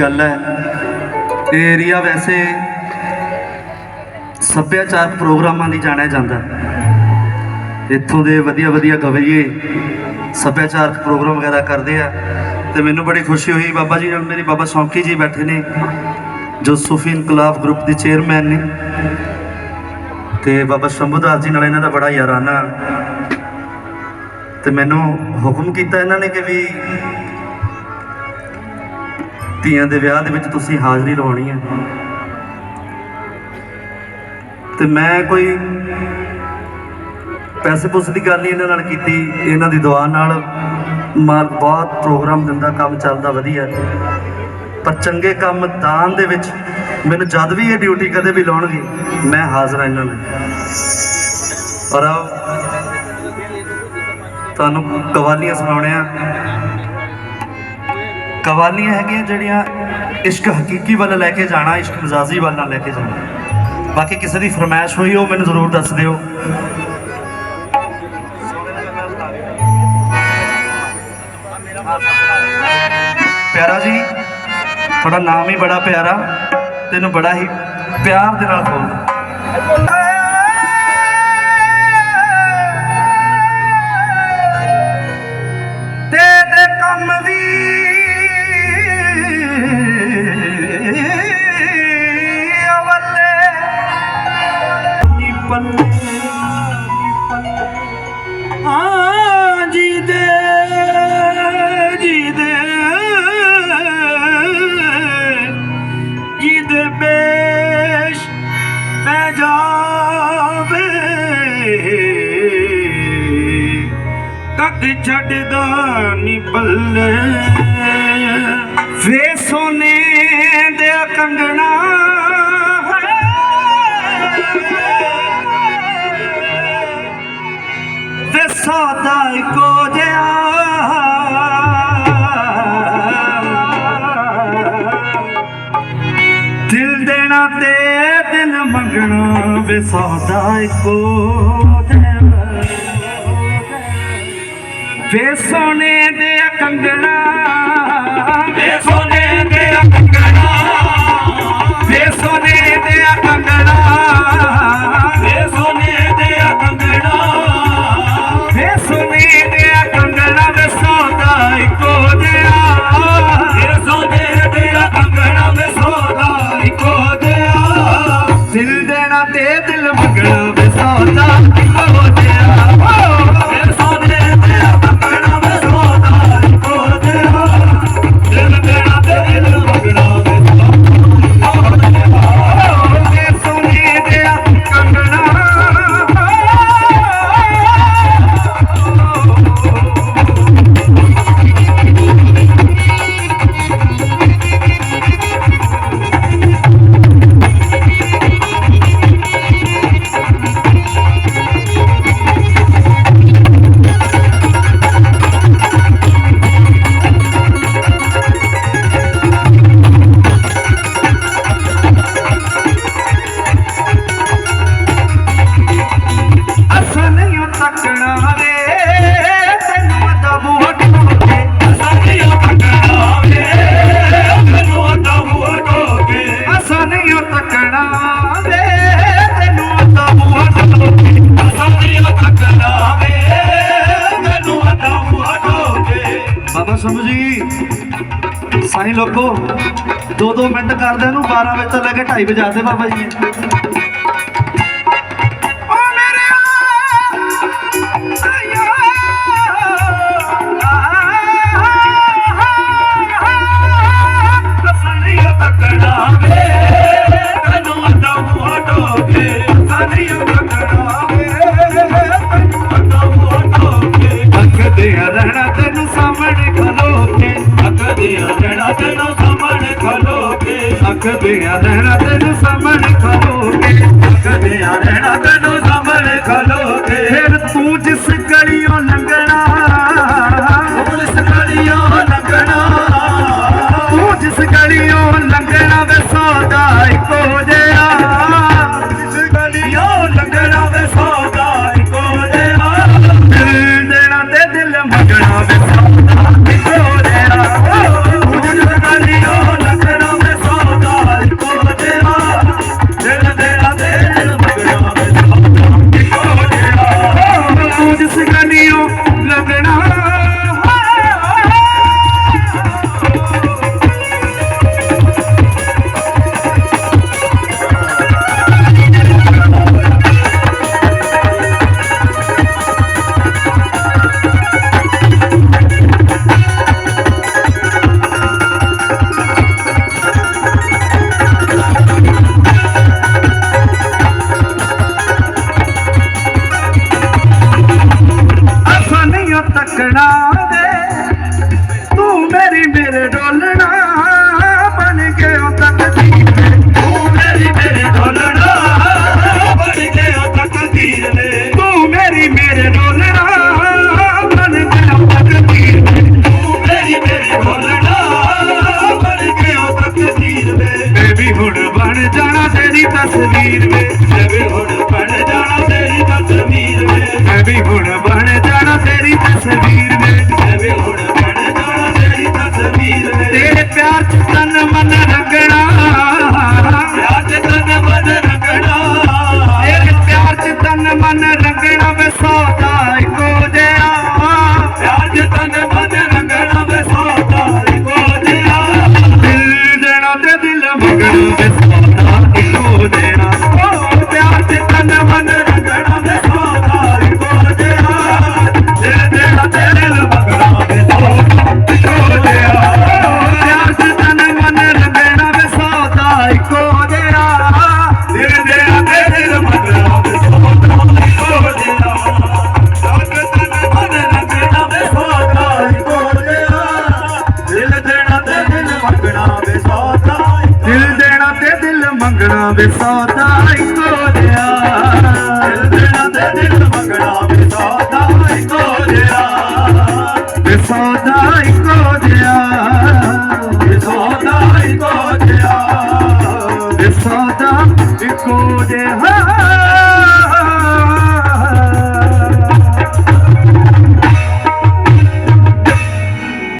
ਗੱਲ ਹੈ। ਇਹ ਏਰੀਆ ਵੈਸੇ ਸੱਭਿਆਚਾਰਕ ਪ੍ਰੋਗਰਾਮਾਂ ਲਈ ਜਾਣਿਆ ਜਾਂਦਾ ਇੱਥੋਂ ਦੇ ਵਧੀਆ ਵਧੀਆ ਗਵਈਏ ਸੱਭਿਆਚਾਰਕ ਪ੍ਰੋਗਰਾਮ ਵਗੈਰਾ ਕਰਦੇ ਆ। ਤੇ ਮੈਨੂੰ ਬੜੀ ਖੁਸ਼ੀ ਹੋਈ ਬਾਬਾ ਜੀ ਨਾਲ। ਮੇਰੇ ਬਾਬਾ ਸੌਂਕੀ ਜੀ ਬੈਠੇ ਨੇ, ਜੋ ਸੂਫੀ ਇਨਕਲਾਬ ਗਰੁੱਪ ਦੇ ਚੇਅਰਮੈਨ ਨੇ। ਤੇ ਬਾਬਾ ਸ਼ੰਭੂਦਾਸ ਜੀ ਨਾਲ ਇਹਨਾਂ ਦਾ ਬੜਾ ਯਾਰਾਨਾ। ਤੇ ਮੈਨੂੰ ਹੁਕਮ ਕੀਤਾ ਇਹਨਾਂ ਨੇ ਕਿ ਵੀ ਧੀਆਂ ਦੇ ਵਿਆਹ ਦੇ ਵਿੱਚ ਤੁਸੀਂ ਹਾਜ਼ਰੀ ਲਵਾਉਣੀ ਹੈ। ਤੇ ਮੈਂ ਕੋਈ ਪੈਸੇ ਪੂਸੇ ਦੀ ਗੱਲ ਨਹੀਂ ਇਹਨਾਂ ਨਾਲ ਕੀਤੀ। ਇਹਨਾਂ ਦੀ ਦੁਆ ਨਾਲ ਮਾਲ ਬਹੁਤ ਪ੍ਰੋਗਰਾਮ ਦਿੰਦਾ, ਕੰਮ ਚੱਲਦਾ ਵਧੀਆ। ਪਰ ਚੰਗੇ ਕੰਮ ਦਾਨ ਦੇ ਵਿੱਚ ਮੈਨੂੰ ਜਦ ਵੀ ਇਹ ਡਿਊਟੀ ਕਦੇ ਵੀ ਲਾਉਣਗੇ, ਮੈਂ ਹਾਜ਼ਰ ਹਾਂ ਇਹਨਾਂ ਨਾਲ। ਪਰ ਆਓ ਤੁਹਾਨੂੰ ਕਵਾਲੀਆਂ ਸੁਣਾਉਣੀਆਂ ਕਵਾਲੀਆਂ ਹੈਗੀਆਂ ਜਿਹੜੀਆਂ ਇਸ਼ਕ ਹਕੀਕੀ ਵੱਲ ਲੈ ਕੇ ਜਾਣਾ, ਇਸ਼ਕ ਮਜ਼ਾਜੀ ਵੱਲ ਨਾ ਲੈ ਕੇ ਜਾਣਾ। ਬਾਕੀ ਕਿਸੇ ਦੀ ਫਰਮਾਇਸ਼ ਹੋਈ ਉਹ ਮੈਨੂੰ ਜ਼ਰੂਰ ਦੱਸ ਦਿਓ। ਪਿਆਰਾ ਜੀ, ਤੁਹਾਡਾ ਨਾਮ ਹੀ ਬੜਾ ਪਿਆਰਾ, ਤੈਨੂੰ ਬੜਾ ਹੀ ਪਿਆਰ ਦੇ ਨਾਲ ਬੋਲਦਾ। ਕੱਦ ਛੱਡਦਾ ਨੀ ਪੱਲੇ ਵੇ ਸੋਨੇ ਦੇ ਕੰਗਣਾ। ਵੇ ਸੌਦਾ ਇੱਕੋ ਜਿਹਾ। ਦਿਲ ਦੇਣਾ ਤੇ ਦਿਲ ਮੰਗਣਾ, ਵੇ ਸੌਦਾ ਕੋ ਜਿਹਾ। ਵੇ ਸੋਨੇ ਦੇ ਕੰਗਣਾ। ਵੇ ਸੋਨੇ ਦੇ ਕੰਗਣਾ। ਵੇ ਸੋਨੇ ਦੇ ਕੰਗਣਾ। ਵੇ ਸੋਨੇ ਦੇ ਕੰਗਣਾ। ਵੇ ਸੋਨੇ ਦੇ ਕੰਗਣਾ ਵੇ ਸੌਦਾ ਇੱਕੋ ਜਿਹਾ। ਵੇ ਸੋਨੇ ਦੇ ਕੰਗਣਾ ਵੇ ਸੌਦਾ ਇੱਕੋ ਜਿਹਾ। ਦਿਲ ਦੇਣਾ ਤੇ ਦਿਲ ਮੰਗਣਾ ਜੀ। ਸਾਈਂ ਲੋਕੋ, ਦੋ ਦੋ ਮਿੰਟ ਕਰਦੇ ਨੂੰ 12 ਵਜੇ ਤੋਂ ਲੈ ਕੇ 2:30 ਵਜੇ ਆਤੇ ਬਾਬਾ ਜੀ। ਰਹਿਣਾ ਤੈਨੂੰ ਕਦੇ ਅੱਖ ਰਹਿਣਾ ਤੈਨੂੰ ਸਾਹਮਣੇ ਖਲੋ ਕੇ ਅੱਖ ਦੇ ਰਹਿਣਾ ਤੈਨੂੰ ਸਾਹਮਣੇ ਖਲੋ ਕੇ ਤਸਵੀਰ ਵੇ ਮੈਂ ਵੀ ਹੁਣ ਬਣ ਜਾਣਾ ਤੇਰੀ ਤਸਵੀਰ ਵੇ ਮੈਂ। ਵੀ ਹੁਣ ਬਣ ਜਾਣਾ ਤੇਰੀ ਤਸਵੀਰ ਵੇ ਮੈਂ। ਵੀ ਹੁਣ ਬਣ ਜਾਣਾ ਤੇਰੀ ਤਸਵੀਰ ਵੇ ਤੇਰੇ ਪਿਆਰ ਚ ਤਨ ਮਨ ਰੰਗਣਾ। ਪਿਆਰ ਚ ਤਨ ਮਨ ਰੰਗਣਾ। ਤੇਰੇ ਪਿਆਰ ਚ ਤਨ ਮਨ ਰੰਗਣਾ ਵੇ ਸੌਦਾ ਇੱਕੋ ਜਿਹਾ। ਪਿਆਰ ਚ ਤਨ ਮਨ ਰੰਗਣਾ ਵੇ ਸੌਦਾ ਇੱਕੋ ਜਿਹਾ। ਦਿਲ ਦੇਣਾ ਤੇ ਦਿਲ ਮੰਗਣਾ ਮੰਗਣਾ ਵੇ ਸੌਦਾ